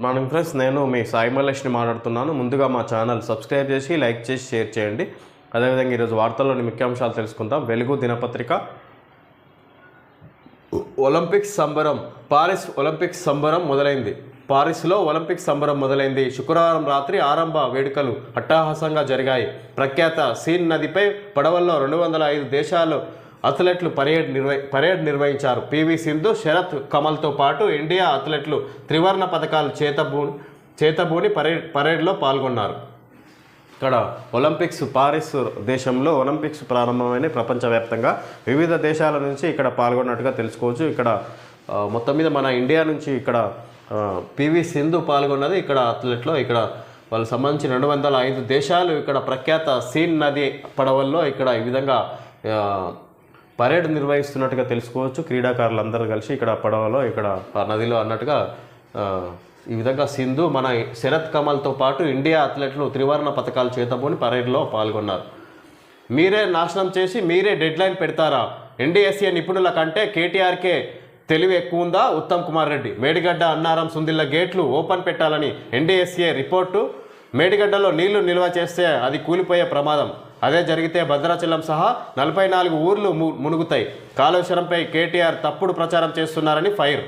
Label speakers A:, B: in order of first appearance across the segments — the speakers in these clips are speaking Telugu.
A: గుడ్ మార్నింగ్ ఫ్రెండ్స్ నేను మీ సాయి మల్లేష్ని మాట్లాడుతున్నాను. ముందుగా మా ఛానల్ సబ్స్క్రైబ్ చేసి లైక్ చేసి షేర్ చేయండి. అదేవిధంగా ఈరోజు వార్తల్లోని ముఖ్యాంశాలు తెలుసుకుందాం. వెలుగు దినపత్రిక. ఒలింపిక్స్ సంబరం పారిస్ ఒలింపిక్స్ సంబరం మొదలైంది. పారిస్లో ఒలింపిక్స్ సంబరం మొదలైంది. శుక్రవారం రాత్రి ఆరంభ వేడుకలు అట్టహాసంగా జరిగాయి. ప్రఖ్యాత సీన్ నదిపై పడవల్లో రెండు వందల ఐదు దేశాలు అథ్లెట్లు పరేడ్ నిర్వ పరేడ్ నిర్వహించారు. పివి సింధు శరత్ కమల్తో పాటు ఇండియా అథ్లెట్లు త్రివర్ణ పథకాలు చేతబూ చేతబూని పరేడ్ పరేడ్లో పాల్గొన్నారు. ఇక్కడ ఒలింపిక్స్ పారిస్ దేశంలో ఒలింపిక్స్ ప్రారంభమైన ప్రపంచవ్యాప్తంగా. వివిధ దేశాల నుంచి ఇక్కడ పాల్గొన్నట్టుగా తెలుసుకోవచ్చు. ఇక్కడ మొత్తం మీద మన ఇండియా నుంచి ఇక్కడ పివి సింధు పాల్గొన్నది ఇక్కడ అథ్లెట్లో. ఇక్కడ వాళ్ళకి సంబంధించి రెండు వందల ఐదు దేశాలు ఇక్కడ ప్రఖ్యాత సీన్ నది పడవల్లో ఇక్కడ ఈ విధంగా పరేడ్ నిర్వహిస్తున్నట్టుగా తెలుసుకోవచ్చు. క్రీడాకారులందరూ కలిసి ఇక్కడ పడవలో ఇక్కడ నదిలో అన్నట్టుగా ఈ విధంగా సింధు మన శరత్ కమల్తో పాటు ఇండియా అథ్లెట్లు త్రివర్ణ పథకాలు చేతబోని పరేడ్లో పాల్గొన్నారు. మీరే నాశనం చేసి మీరే డెడ్లైన్ పెడతారా? ఎన్డీఎస్ఏ నిపుణుల కంటే కేటీఆర్కే తెలివి ఎక్కువ ఉందా? ఉత్తమ్ కుమార్ రెడ్డి మేడిగడ్డ అన్నారం సుందిల్ల గేట్లు ఓపెన్ పెట్టాలని ఎన్డీఎస్ఏ రిపోర్టు. మేడిగడ్డలో నీళ్ళు నిల్వ చేస్తే అది కూలిపోయే ప్రమాదం. అదే జరిగితే భద్రాచలం సహా నలభై నాలుగు ఊర్లు ము- మునుగుతాయి. కాళేశ్వరంపై కేటీఆర్ తప్పుడు ప్రచారం చేస్తున్నారని ఫైర్.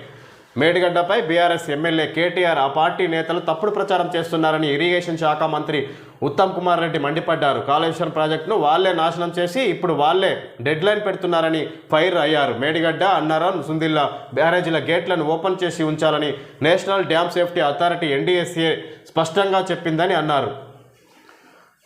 A: మేడిగడ్డపై బీఆర్ఎస్ ఎమ్మెల్యే కేటీఆర్ ఆ పార్టీ నేతలు తప్పుడు ప్రచారం చేస్తున్నారని ఇరిగేషన్ శాఖ మంత్రి ఉత్తమ్ కుమార్ రెడ్డి మండిపడ్డారు. కాళేశ్వరం ప్రాజెక్టును వాళ్ళే నాశనం చేసి ఇప్పుడు వాళ్ళే డెడ్ లైన్ పెడుతున్నారని ఫైర్ అయ్యారు. మేడిగడ్డ అన్నారం సుందిల్లా బ్యారేజీల గేట్లను ఓపెన్ చేసి ఉంచాలని national dam safety authority NDSA స్పష్టంగా చెప్పిందని అన్నారు.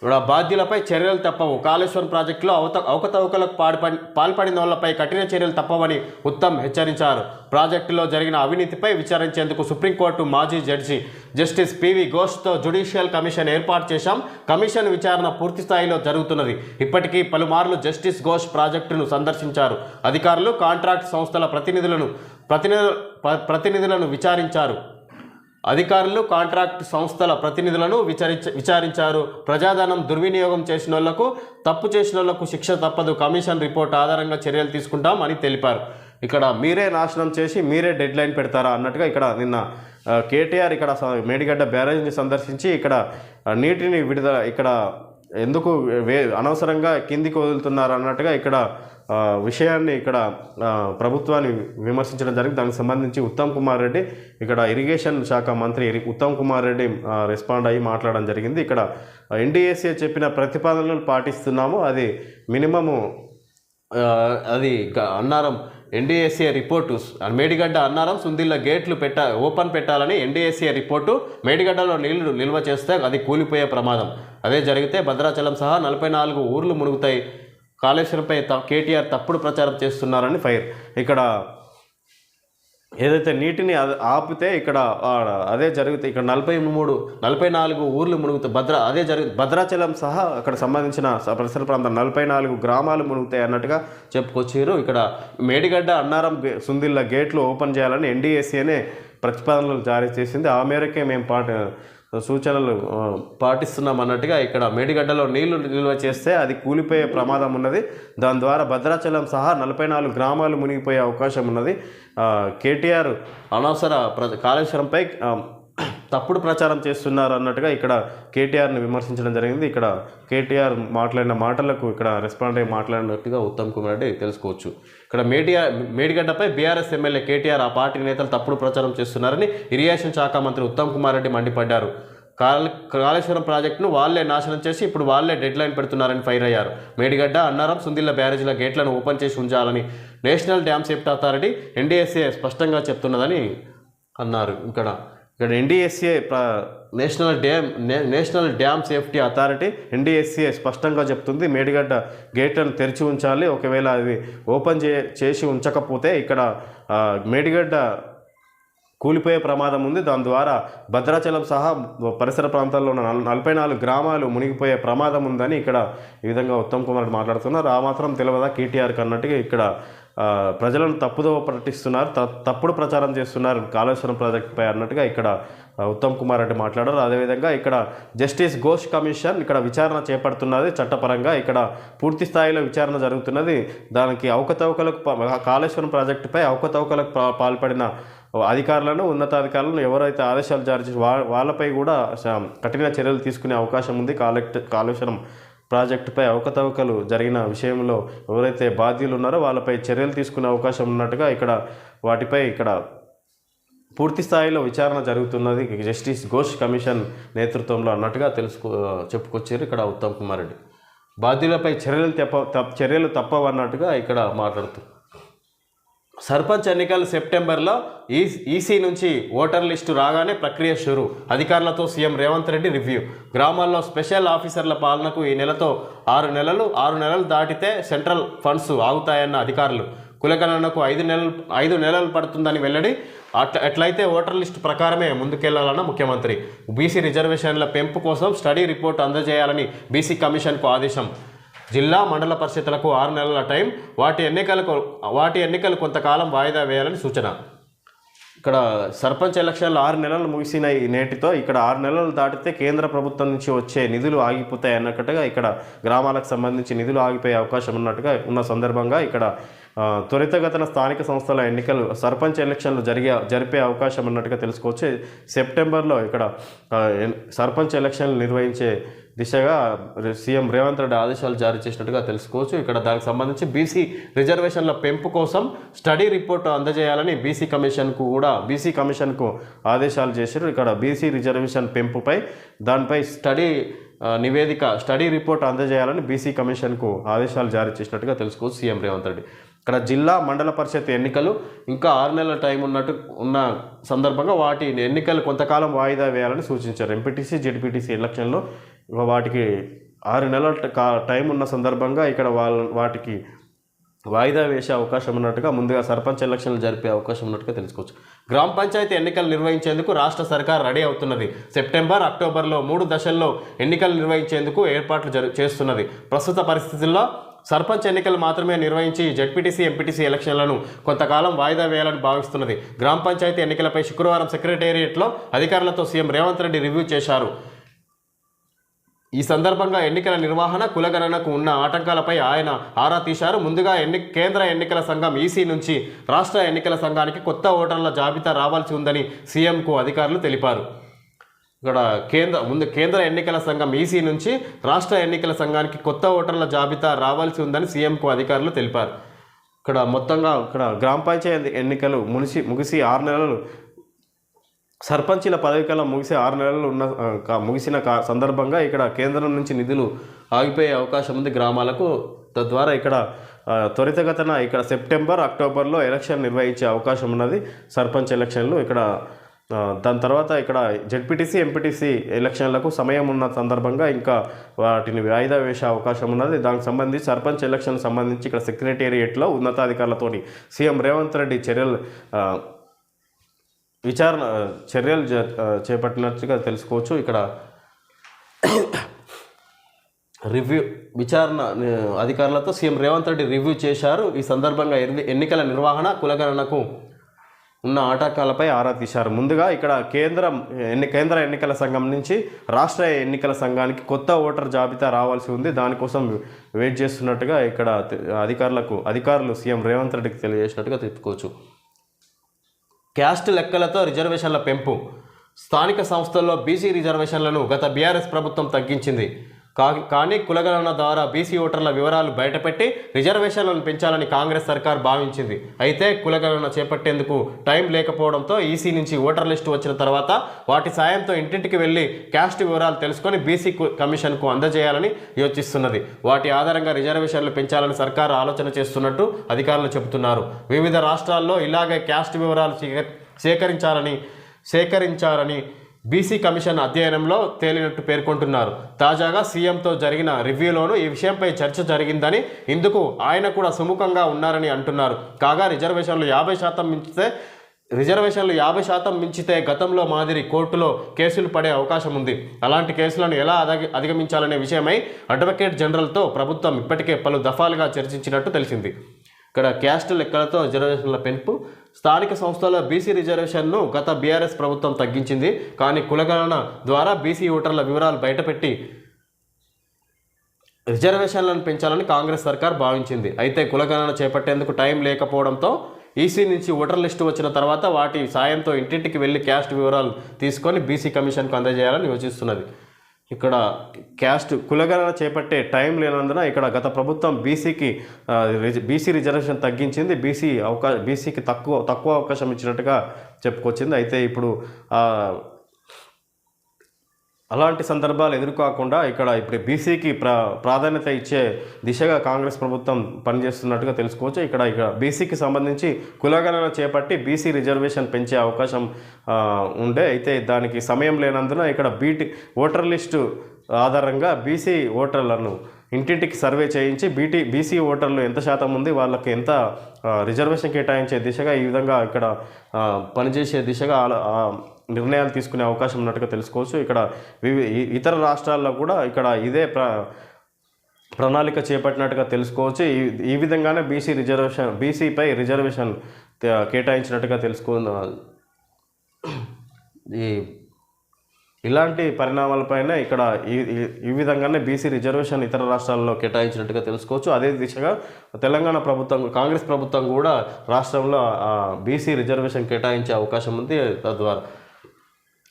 A: రుణ బాధ్యులపై చర్యలు తప్పవు. కాళేశ్వరం ప్రాజెక్టులో అవత అవకతవకలకు పాల్పడి పాల్పడిన వాళ్ళపై కఠిన చర్యలు తప్పవని ఉత్తమ్ హెచ్చరించారు. ప్రాజెక్టులో జరిగిన అవినీతిపై విచారించేందుకు సుప్రీంకోర్టు మాజీ జడ్జి జస్టిస్ పివి ఘోష్తో జ్యుడిషియల్ కమిషన్ ఏర్పాటు చేశాం. కమిషన్ విచారణ పూర్తి స్థాయిలో జరుగుతున్నది. ఇప్పటికీ పలుమార్లు జస్టిస్ ఘోష్ ప్రాజెక్టును సందర్శించారు. అధికారులు కాంట్రాక్ట్ సంస్థల ప్రతినిధులను ప్రతినిధు ప్రతినిధులను విచారించారు. అధికారులు కాంట్రాక్ట్ సంస్థల ప్రతినిధులను విచారించ విచారించారు. ప్రజాధనం దుర్వినియోగం చేసిన వాళ్ళకు తప్పు చేసిన వాళ్ళకు శిక్ష తప్పదు. కమిషన్ రిపోర్ట్ ఆధారంగా చర్యలు తీసుకుంటాం అని తెలిపారు. ఇక్కడ మీరే నాశనం చేసి మీరే డెడ్ లైన్ పెడతారా అన్నట్టుగా ఇక్కడ నిన్న కేటీఆర్ ఇక్కడ మేడిగడ్డ బ్యారేజ్ని సందర్శించి ఇక్కడ నీటిని విడుదల ఇక్కడ ఎందుకు వే అనవసరంగా కిందికి వదులుతున్నారు అన్నట్టుగా ఇక్కడ విషయాన్ని ఇక్కడ ప్రభుత్వాన్ని విమర్శించడం జరిగింది. దానికి సంబంధించి ఉత్తమ్ కుమార్ రెడ్డి ఇక్కడ ఇరిగేషన్ శాఖ మంత్రి ఉత్తమ్ కుమార్ రెడ్డి రెస్పాండ్ అయ్యి మాట్లాడడం జరిగింది. ఇక్కడ ఎన్డీఎస్ఏ చెప్పిన ప్రతిపాదనలు పాటిస్తున్నాము. అది మినిమము అది గ- అన్నారం ఎన్డీఎస్ఏ రిపోర్టు మేడిగడ్డ అన్నారం సుందిల్ల గేట్లు పెట్ట ఓపెన్ పెట్టాలని ఎన్డీఎస్ఏ రిపోర్టు మేడిగడ్డలో నీళ్ళు నిల్వ చేస్తే అది కూలిపోయే ప్రమాదం. అదే జరిగితే భద్రాచలం సహా నలభై నాలుగు ఊర్లు మునుగుతాయి. కాళేశ్వరంపై త- కేటీఆర్ తప్పుడు ప్రచారం చేస్తున్నారని ఫైర్. ఇక్కడ ఏదైతే నీటిని ఆపితే ఇక్కడ అదే జరుగుతాయి ఇక్కడ నలభై మూడు నలభై నాలుగు ఊర్లు మునుగుతాయి భద్ర అదే జరుగు భద్రాచలం సహా అక్కడ సంబంధించిన స- పరిసర ప్రాంతం నలభై నాలుగు గ్రామాలు మునుగుతాయి అన్నట్టుగా చెప్పుకొచ్చారు ఇక్కడ మేడిగడ్డ అన్నారం గే- సుందిల్ల గేట్లు ఓపెన్ చేయాలని ఎన్డీఎస్ఏనే ప్రతిపాదనలు జారీ చేసింది. ఆ మేరకే మేము పాట సూచనలు పాటిస్తున్నాం అన్నట్టుగా ఇక్కడ మేడిగడ్డలో నీళ్ళు నిల్వ చేస్తే అది కూలిపోయే ప్రమాదం ఉన్నది. దాని ద్వారా భద్రాచలం సహా నలభై నాలుగు గ్రామాలు మునిగిపోయే అవకాశం ఉన్నది. కేటీఆర్ అనవసర ప్ర కాళేశ్వరంపై తప్పుడు ప్రచారం చేస్తున్నారు అన్నట్టుగా ఇక్కడ కేటీఆర్ని విమర్శించడం జరిగింది. ఇక్కడ కేటీఆర్ మాట్లాడిన మాటలకు ఇక్కడ రెస్పాండ్ అయ్యి మాట్లాడినట్టుగా ఉత్తమ్ కుమార్ రెడ్డి తెలుసుకోవచ్చు. ఇక్కడ మేడియా మేడిగడ్డపై బీఆర్ఎస్ ఎమ్మెల్యే కేటీఆర్ ఆ పార్టీ నేతలు తప్పుడు ప్రచారం చేస్తున్నారని ఇరిగేషన్ శాఖ మంత్రి ఉత్తమ్ కుమార్ రెడ్డి మండిపడ్డారు. కాళ కాళేశ్వరం ప్రాజెక్టును వాళ్ళే నాశనం చేసి ఇప్పుడు వాళ్ళే డెడ్ లైన్ పెడుతున్నారని ఫైర్ అయ్యారు. మేడిగడ్డ అన్నారం సుందిల్ల బ్యారేజీల గేట్లను ఓపెన్ చేసి ఉంచాలని national dam safety authority NDSA స్పష్టంగా చెప్తున్నదని అన్నారు. ఇక్కడ ఇక్కడ ఎన్డీఎస్ఏ నేషనల్ డ్యామ్ నే- national dam safety authority NDSA స్పష్టంగా చెప్తుంది. మేడిగడ్డ గేట్లను తెరిచి ఉంచాలి. ఒకవేళ అది ఓపెన్ చే చేసి ఉంచకపోతే ఇక్కడ మేడిగడ్డ కూలిపోయే ప్రమాదం ఉంది. దాని ద్వారా భద్రాచలం సహా పరిసర ప్రాంతాల్లో ఉన్న నలభై నాలుగు గ్రామాలు మునిగిపోయే ప్రమాదం ఉందని ఇక్కడ ఈ విధంగా ఉత్తమ్ కుమార్ మాట్లాడుతున్నారు. ఆ మాత్రం తెలియదా కేటీఆర్కి అన్నట్టుగా ఇక్కడ ప్రజలను తప్పుదోవ ప్రకటిస్తున్నారు త- తప్పుడు ప్రచారం చేస్తున్నారు కాళేశ్వరం ప్రాజెక్టుపై అన్నట్టుగా ఇక్కడ ఉత్తమ్ కుమార్ రెడ్డి మాట్లాడారు. అదేవిధంగా ఇక్కడ జస్టిస్ ఘోష్ కమిషన్ ఇక్కడ విచారణ చేపడుతున్నది చట్టపరంగా ఇక్కడ పూర్తి స్థాయిలో విచారణ జరుగుతున్నది. దానికి అవకతవకలకు కాళేశ్వరం ప్రాజెక్టుపై అవకతవకలకు పాల్పడిన అధికారులను ఉన్నతాధికారులను ఎవరైతే ఆదేశాలు జారీ చేసి వా వాళ్ళపై కూడా కఠిన చర్యలు తీసుకునే అవకాశం ఉంది. కాలెక్ట్ కాళేశ్వరం ప్రాజెక్టుపై అవకతవకలు జరిగిన విషయంలో ఎవరైతే బాధ్యులు ఉన్నారో వాళ్ళపై చర్యలు తీసుకునే అవకాశం ఉన్నట్టుగా ఇక్కడ వాటిపై ఇక్కడ పూర్తి స్థాయిలో విచారణ జరుగుతున్నది. జస్టిస్ ఘోష్ కమిషన్ నేతృత్వంలో అన్నట్టుగా తెలుసుకో చెప్పుకొచ్చారు ఇక్కడ ఉత్తమ్ కుమార్ రెడ్డి. బాధ్యులపై చర్యలు తప్ప తప్ప చర్యలు తప్పవన్నట్టుగా ఇక్కడ మాట్లాడుతూ సర్పంచ్ ఎన్నికలు సెప్టెంబర్లో ఈ ఈసీ నుంచి ఓటర్ లిస్టు రాగానే ప్రక్రియ షురు. అధికారులతో సీఎం రేవంత్ రెడ్డి రివ్యూ. గ్రామాల్లో స్పెషల్ ఆఫీసర్ల పాలనకు ఈ నెలతో ఆరు నెలలు ఆరు నెలలు దాటితే సెంట్రల్ ఫండ్స్ ఆగుతాయన్న అధికారులు. కులగణనకు ఐదు నెలలు ఐదు నెలలు పడుతుందని వెల్లడి అట్ల ఎట్లయితే ఓటర్ లిస్టు ప్రకారమే ముందుకెళ్ళాలన్న ముఖ్యమంత్రి. బీసీ రిజర్వేషన్ల పెంపు కోసం స్టడీ రిపోర్ట్ అందజేయాలని బీసీ కమిషన్కు ఆదేశం. జిల్లా మండల పరిషత్లకు ఆరు నెలల టైం వాటి ఎన్నికలకు వాటి ఎన్నికలు కొంతకాలం వాయిదా వేయాలని సూచన. ఇక్కడ సర్పంచ్ ఎలక్షన్లు ఆరు నెలలు ముగిసిన ఈ నేటితో ఇక్కడ ఆరు నెలలు దాటితే కేంద్ర ప్రభుత్వం నుంచి వచ్చే నిధులు ఆగిపోతాయి అన్నట్టుగా ఇక్కడ గ్రామాలకు సంబంధించి నిధులు ఆగిపోయే అవకాశం ఉన్నట్టుగా ఉన్న సందర్భంగా ఇక్కడ త్వరితగతన స్థానిక సంస్థల ఎన్నికలు సర్పంచ్ ఎలక్షన్లు జరిగే జరిపే అవకాశం ఉన్నట్టుగా తెలుసుకోవచ్చు. సెప్టెంబర్లో ఇక్కడ సర్పంచ్ ఎలక్షన్లు నిర్వహించే దిశగా సీఎం రేవంత్ రెడ్డి ఆదేశాలు జారీ చేసినట్టుగా తెలుసుకోవచ్చు. ఇక్కడ దానికి సంబంధించి బీసీ రిజర్వేషన్ల పెంపు కోసం స్టడీ రిపోర్ట్ అందజేయాలని బీసీ కమిషన్కు కూడా బీసీ కమిషన్కు ఆదేశాలు చేశారు. ఇక్కడ బీసీ రిజర్వేషన్ పెంపుపై దానిపై స్టడీ నివేదిక స్టడీ రిపోర్ట్ అందజేయాలని బీసీ కమిషన్కు ఆదేశాలు జారీ చేసినట్టుగా తెలుసుకోవచ్చు సీఎం రేవంత్ రెడ్డి. ఇక్కడ జిల్లా మండల పరిషత్ ఎన్నికలు ఇంకా ఆరు నెలల టైం ఉన్నట్టు ఉన్న సందర్భంగా వాటి ఎన్నికలు కొంతకాలం వాయిదా వేయాలని సూచించారు. ఎంపీటీసీ జెడ్పీటీసీ ఎలక్షన్లో వాటికి ఆరు నెలల కా- టైం ఉన్న సందర్భంగా ఇక్కడ వాళ్ళ వాటికి వాయిదా వేసే అవకాశం ఉన్నట్టుగా ముందుగా సర్పంచ్ ఎలక్షన్లు జరిపే అవకాశం ఉన్నట్టుగా తెలుసుకోవచ్చు. గ్రామ పంచాయతీ ఎన్నికలు నిర్వహించేందుకు రాష్ట్ర సర్కార్ రెడీ అవుతున్నది. సెప్టెంబర్ అక్టోబర్లో మూడు దశల్లో ఎన్నికలు నిర్వహించేందుకు ఏర్పాట్లు జరు చేస్తున్నది. ప్రస్తుత పరిస్థితుల్లో సర్పంచ్ ఎన్నికలు మాత్రమే నిర్వహించి జడ్పీటీసీ ఎంపీటీసీ ఎలక్షన్లను కొంతకాలం వాయిదా వేయాలని భావిస్తున్నది. గ్రామ పంచాయతీ ఎన్నికలపై శుక్రవారం సెక్రటేరియట్లో అధికారులతో సీఎం రేవంత్ రెడ్డి రివ్యూ చేశారు. ఈ సందర్భంగా ఎన్నికల నిర్వహణ కులగణనకు ఉన్న ఆటంకాలపై ఆయన ఆరా తీశారు. ముందుగా ఎన్ని కేంద్ర ఎన్నికల సంఘం ఈసీ నుంచి రాష్ట్ర ఎన్నికల సంఘానికి కొత్త ఓటర్ల జాబితా రావాల్సి ఉందని సీఎంకు అధికారులు తెలిపారు. ఇక్కడ కేంద్ర ముందు కేంద్ర ఎన్నికల సంఘం ఈసీ నుంచి రాష్ట్ర ఎన్నికల సంఘానికి కొత్త ఓటర్ల జాబితా రావాల్సి ఉందని సీఎంకు అధికారులు తెలిపారు. ఇక్కడ మొత్తంగా ఇక్కడ గ్రామ పంచాయతీ ఎన్నికలు మునిసి ముగిసి ఆరు నెలలు సర్పంచుల పదవికాలం ముగిసే ఆరు నెలలు ఉన్న ముగిసిన సందర్భంగా ఇక్కడ కేంద్రం నుంచి నిధులు ఆగిపోయే అవకాశం ఉంది గ్రామాలకు. తద్వారా ఇక్కడ త్వరితగతన ఇక్కడ సెప్టెంబర్ అక్టోబర్లో ఎలక్షన్ నిర్వహించే అవకాశం ఉన్నది. సర్పంచ్ ఎలక్షన్లు ఇక్కడ దాని తర్వాత ఇక్కడ జెడ్పీటీసీ ఎంపీటీసీ ఎలక్షన్లకు సమయం ఉన్న సందర్భంగా ఇంకా వాటిని వాయిదా వేసే అవకాశం ఉన్నది. దానికి సంబంధించి సర్పంచ్ ఎలక్షన్ సంబంధించి ఇక్కడ సెక్రటేరియట్లో ఉన్నతాధికారులతోని సీఎం రేవంత్ రెడ్డి చర్యలు విచారణ చర్యలు జ- చేపట్టినట్టుగా తెలుసుకోవచ్చు. ఇక్కడ రివ్యూ విచారణ అధికారులతో సీఎం రేవంత్ రెడ్డి రివ్యూ చేశారు. ఈ సందర్భంగా ఎన్ని- ఎన్నికల నిర్వహణ కులగణనకు ఉన్న ఆటంకాలపై ఆరా తీశారు. ముందుగా ఇక్కడ కేంద్రం ఎన్ని కేంద్ర ఎన్నికల సంఘం నుంచి రాష్ట్ర ఎన్నికల సంఘానికి కొత్త ఓటర్ జాబితా రావాల్సి ఉంది. దానికోసం వెయిట్ చేస్తున్నట్టుగా ఇక్కడ అధికారులకు అధికారులు సీఎం రేవంత్ రెడ్డికి తెలియజేసినట్టుగా చెప్పుకోవచ్చు. క్యాస్ట్ లెక్కలతో రిజర్వేషన్ల పెంపు. స్థానిక సంస్థల్లో బీసీ రిజర్వేషన్లను గత బీఆర్ఎస్ ప్రభుత్వం తగ్గించింది. కానీ కులగణన ద్వారా బీసీ ఓటర్ల వివరాలు బయటపెట్టి రిజర్వేషన్లను పెంచాలని కాంగ్రెస్ సర్కార్ భావించింది. అయితే కులగణన చేపట్టేందుకు టైం లేకపోవడంతో ఈసీ నుంచి ఓటర్ లిస్టు వచ్చిన తర్వాత వాటి సాయంతో ఇంటింటికి వెళ్ళి క్యాస్ట్ వివరాలు తెలుసుకొని బీసీ కమిషన్కు అందజేయాలని యోచిస్తున్నది. వాటి ఆధారంగా రిజర్వేషన్లు పెంచాలని సర్కార్ ఆలోచన చేస్తున్నట్టు అధికారులు చెబుతున్నారు. వివిధ రాష్ట్రాల్లో ఇలాగే క్యాస్ట్ వివరాలు సేక- సేకరించాలని బీసీ కమిషన్ అధ్యయనంలో తేలినట్టు పేర్కొంటున్నారు. తాజాగా సీఎంతో జరిగిన రివ్యూలోనూ ఈ విషయంపై చర్చ జరిగిందని ఇందుకు ఆయన కూడా సుముఖంగా ఉన్నారని అంటున్నారు. కాగా రిజర్వేషన్లు యాభై శాతం మించితే రిజర్వేషన్లు యాభై శాతం మించితే గతంలో మాదిరి కోర్టులో కేసులు పడే అవకాశం ఉంది. అలాంటి కేసులను ఎలా అధిగమించాలనే విషయమై అడ్వకేట్ జనరల్తో ప్రభుత్వం ఇప్పటికే పలు దఫాలుగా చర్చించినట్టు తెలిసింది. ఇక్కడ క్యాస్ట్ లెక్కలతో రిజర్వేషన్ల పెంపు స్థానిక సంస్థల బీసీ రిజర్వేషన్ను గత బీఆర్ఎస్ ప్రభుత్వం తగ్గించింది. కానీ కులగణన ద్వారా బీసీ ఓటర్ల వివరాలు బయటపెట్టి రిజర్వేషన్లను పెంచాలని కాంగ్రెస్ సర్కార్ భావించింది. అయితే కులగణన చేపట్టేందుకు టైం లేకపోవడంతో ఈసీ నుంచి ఓటర్ లిస్టు వచ్చిన తర్వాత వాటి సాయంతో ఇంటింటికి వెళ్ళి క్యాస్ట్ వివరాలు తీసుకొని బీసీ కమిషన్కు అందజేయాలని యోచిస్తున్నది. ఇక్కడ క్యాస్ట్ కులగణన చేపట్టే టైం లేనందున ఇక్కడ గత ప్రభుత్వం బీసీకి బీసీ రిజర్వేషన్ తగ్గించింది. బీసీ అవకాశ బీసీకి తక్కువ తక్కువ అవకాశం ఇచ్చినట్టుగా చెప్పుకొచ్చింది. అయితే ఇప్పుడు అలాంటి సందర్భాలు ఎదుర్కోకుండా ఇక్కడ ఇప్పుడు బీసీకి ప్రా ప్రాధాన్యత ఇచ్చే దిశగా కాంగ్రెస్ ప్రభుత్వం పనిచేస్తున్నట్టుగా తెలుసుకోవచ్చు. ఇక్కడ ఇక్కడ బీసీకి సంబంధించి కులగణన చేపట్టి బీసీ రిజర్వేషన్ పెంచే అవకాశం ఉండే. అయితే దానికి సమయం లేనందున ఇక్కడ బీటీ ఓటర్ లిస్టు ఆధారంగా బీసీ ఓటర్లను ఇంటింటికి సర్వే చేయించి బీటీ బీసీ ఓటర్లు ఎంత శాతం ఉంది వాళ్ళకి ఎంత రిజర్వేషన్ కేటాయించే దిశగా ఈ విధంగా ఇక్కడ పనిచేసే దిశగా నిర్ణయాలు తీసుకునే అవకాశం ఉన్నట్టుగా తెలుసుకోవచ్చు. ఇక్కడ వివి ఇతర రాష్ట్రాల్లో కూడా ఇక్కడ ఇదే ప్ర ప్రణాళిక చేపట్టినట్టుగా తెలుసుకోవచ్చు. ఈ ఈ విధంగానే బీసీ రిజర్వేషన్ బీసీపై రిజర్వేషన్ కేటాయించినట్టుగా తెలుసుకో ఈ ఇలాంటి పరిణామాలపైన ఇక్కడ ఈ- ఈ విధంగానే బీసీ రిజర్వేషన్ ఇతర రాష్ట్రాల్లో కేటాయించినట్టుగా తెలుసుకోవచ్చు. అదే దిశగా తెలంగాణ ప్రభుత్వం కాంగ్రెస్ ప్రభుత్వం కూడా రాష్ట్రంలో బీసీ రిజర్వేషన్ కేటాయించే అవకాశం ఉంది. తద్వారా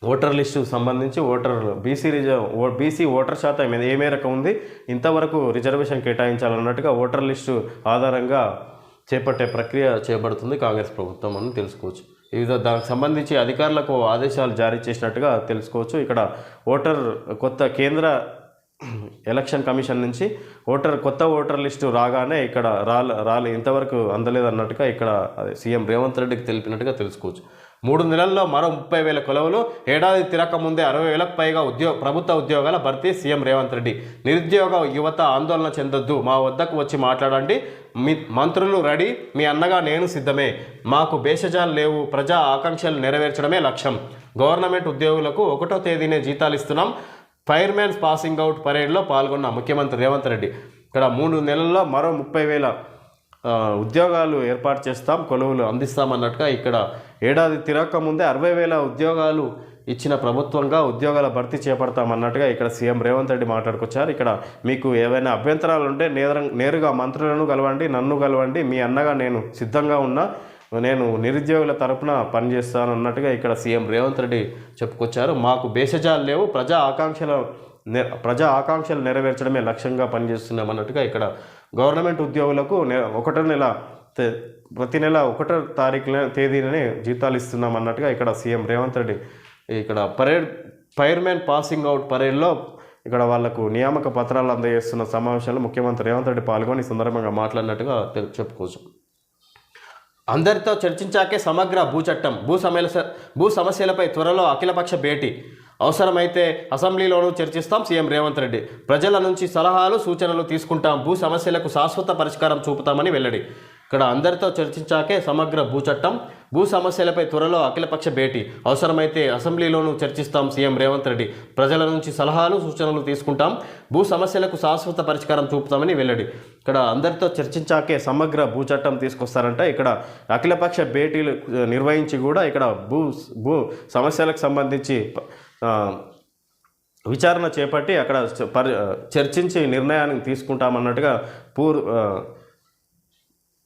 A: ఓటర్ లిస్టు సంబంధించి ఓటర్లు బీసీ రిజర్వ్ ఓ బీసీ ఓటర్ శాతం ఏ- మేరకు ఉంది? ఇంతవరకు రిజర్వేషన్ కేటాయించాలన్నట్టుగా ఓటర్ లిస్టు ఆధారంగా చేపట్టే ప్రక్రియ చేపడుతుంది కాంగ్రెస్ ప్రభుత్వం అని తెలుసుకోవచ్చు. వివిధ దానికి సంబంధించి అధికారులకు ఆదేశాలు జారీ చేసినట్టుగా తెలుసుకోవచ్చు. ఇక్కడ ఓటర్ కొత్త కేంద్ర ఎలక్షన్ కమిషన్ నుంచి ఓటర్ కొత్త ఓటర్ లిస్టు రాగానే ఇక్కడ రాలే రాలే ఇంతవరకు అందలేదు అన్నట్టుగా ఇక్కడ సీఎం రేవంత్ రెడ్డికి తెలిపినట్టుగా తెలుసుకోవచ్చు. మూడు నెలల్లో మరో ముప్పై వేల కొలవులు ఏడాది తిరక ముందే అరవై వేలకు పైగా ఉద్యోగ ప్రభుత్వ ఉద్యోగాల భర్తీ సీఎం రేవంత్ రెడ్డి. నిరుద్యోగ యువత ఆందోళన చెందొద్దు. మా వద్దకు వచ్చి మాట్లాడండి. మీ మంత్రులు రెడీ. మీ అన్నగా నేను సిద్ధమే. మాకు భేషజాలు లేవు. ప్రజా ఆకాంక్షలు నెరవేర్చడమే లక్ష్యం. గవర్నమెంట్ ఉద్యోగులకు ఒకటో తేదీనే జీతాలు ఇస్తున్నాం. ఫైర్మ్యాన్స్ పాసింగ్ అవుట్ పరేడ్లో పాల్గొన్న ముఖ్యమంత్రి రేవంత్ రెడ్డి. ఇక్కడ మూడు నెలల్లో మరో ముప్పై వేల ఉద్యోగాలు ఏర్పాటు చేస్తాం కొలువులు అందిస్తామన్నట్టుగా ఇక్కడ ఏడాది తిరగక ముందే అరవై వేల ఉద్యోగాలు ఇచ్చిన ప్రభుత్వంగా ఉద్యోగాల భర్తీ చేపడతామన్నట్టుగా ఇక్కడ సీఎం రేవంత్ రెడ్డి మాట్లాడుకొచ్చారు. ఇక్కడ మీకు ఏవైనా అభ్యంతరాలు ఉంటే నేర నేరుగా మంత్రులను కలవండి నన్ను కలవండి మీ అన్నగా నేను సిద్ధంగా ఉన్నా నేను నిరుద్యోగుల తరపున పనిచేస్తానన్నట్టుగా ఇక్కడ సీఎం రేవంత్ రెడ్డి చెప్పుకొచ్చారు. మాకు భేషజాలు లేవు ప్రజా ఆకాంక్షల ప్రజా ఆకాంక్షలు నెరవేర్చడమే లక్ష్యంగా పనిచేస్తున్నాం అన్నట్టుగా ఇక్కడ గవర్నమెంట్ ఉద్యోగులకు నె ఒకటో నెల ప్రతి నెల ఒకటో తారీఖున తేదీననే జీతాలు ఇస్తున్నాం అన్నట్టుగా ఇక్కడ సీఎం రేవంత్ రెడ్డి ఇక్కడ పరేడ్ ఫైర్మెన్ పాసింగ్ అవుట్ పరేడ్లో ఇక్కడ వాళ్ళకు నియామక పత్రాలు అందజేస్తున్న సమావేశంలో ముఖ్యమంత్రి రేవంత్ రెడ్డి పాల్గొని సందర్భంగా మాట్లాడినట్టుగా చెప్పుకోవచ్చు. అందరితో చర్చించాకే సమగ్ర భూ చట్టం భూ సమస్య భూ సమస్యలపై త్వరలో అఖిలపక్ష భేటీ అవసరమైతే అసెంబ్లీలోనూ చర్చిస్తాం సీఎం రేవంత్ రెడ్డి. ప్రజల నుంచి సలహాలు సూచనలు తీసుకుంటాం. భూ సమస్యలకు శాశ్వత పరిష్కారం చూపుతామని వెల్లడి. ఇక్కడ అందరితో చర్చించాకే సమగ్ర భూ చట్టం భూ సమస్యలపై త్వరలో అఖిలపక్ష భేటీ. అవసరమైతే అసెంబ్లీలోనూ చర్చిస్తాం సీఎం రేవంత్ రెడ్డి. ప్రజల నుంచి సలహాలు సూచనలు తీసుకుంటాం. భూ సమస్యలకు శాశ్వత పరిష్కారం చూపుతామని వెల్లడి. ఇక్కడ అందరితో చర్చించాకే సమగ్ర భూ చట్టం తీసుకొస్తారంట. ఇక్కడ అఖిలపక్ష భేటీలు నిర్వహించి కూడా ఇక్కడ భూ భూ సమస్యలకు సంబంధించి విచారణ చేపట్టి అక్కడ పరి చర్చించి నిర్ణయాన్ని తీసుకుంటామన్నట్టుగా పూర్